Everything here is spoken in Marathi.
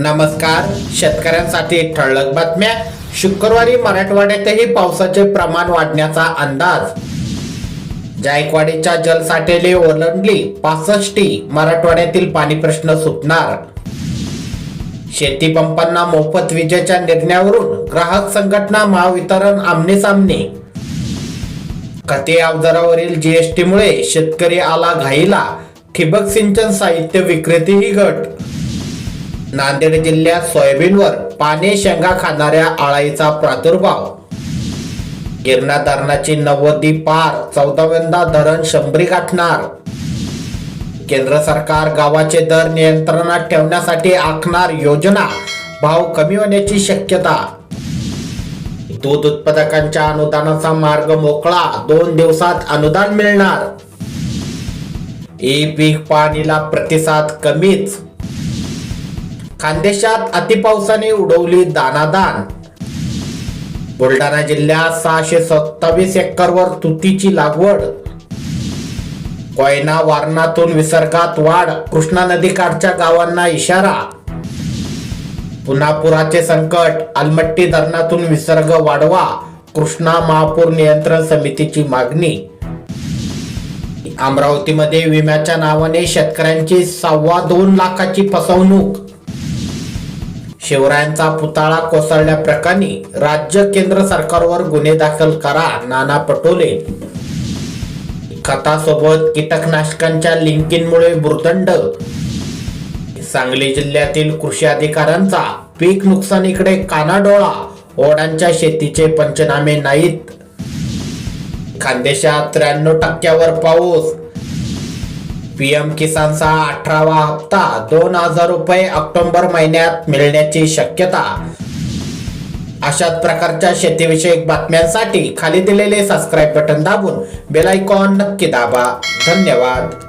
नमस्कार. शेतकऱ्यांसाठी ठळक बातम्या. शुक्रवारी मराठवाड्यातही पावसाचे प्रमाण वाढण्याचा अंदाज. जायकवाडीच्या जलसाठेले ओलांडली पासष्टी. मराठवाड्यातील पाणी प्रश्न सुटणार. शेती पंपांना मोफत विजेच्या निर्णयावरून ग्राहक संघटना महावितरण आमने सामने खते अवजारावरील जीएसटीमुळे शेतकरी आला घाईला. ठिबक सिंचन साहित्य विक्रेतीही घट नांदेड जिल्ह्यात सोयाबीनवर पाने शेंगा खाणाऱ्या आळाईचा प्रादुर्भाव. गिरणा धरणाची नव्वदी पार चौदाव्यांदा धरण शंभरी गाठणार. केंद्र सरकार गावाचे दर नियंत्रणात ठेवण्यासाठी आखणार योजना भाव कमी होण्याची शक्यता. दूध उत्पादकांच्या अनुदानाचा मार्ग मोकळा दोन दिवसात अनुदान मिळणार. ई पीक पाणीला प्रतिसाद कमीच. खानदेशात अतिपावसाने उडवली दानादान. बुलढाणा जिल्ह्यात सहाशे सत्तावीस एकरवर तुतीची लागवड. कोयना वारणातून विसर्गात वाढ कृष्णा नदीकाठच्या गावांना इशारा. पुन्हा पुराचे संकट अलमट्टी धरणातून विसर्ग वाढवा कृष्णा महापूर नियंत्रण समितीची मागणी. अमरावतीमध्ये विम्याच्या नावाने शेतकऱ्यांची सव्वा दोन लाखाची फसवणूक. शिवरायांचा पुतळा कोसळल्याप्रकरणी राज्य केंद्र सरकारवर गुन्हे दाखल करा नाना पटोले. खतासोबत कीटकनाशकांच्या लिंकिंगमुळे भूर्दंड सांगली जिल्ह्यातील कृषी अधिकाऱ्यांचा पीक नुकसानीकडे कानाडोळा ओढांच्या शेतीचे पंचनामे नाहीत. खानदेशात त्र्याण्णव टक्क्यावर पाऊस पीएम किसानचा अठरावा हप्ता दोन हजार रुपये ऑक्टोबर महिन्यात मिळण्याची शक्यता. अशाच प्रकारच्या शेतीविषयक बातम्यांसाठी खाली दिलेले सबस्क्राईब बटन दाबून बेलायकॉन नक्की दाबा. धन्यवाद.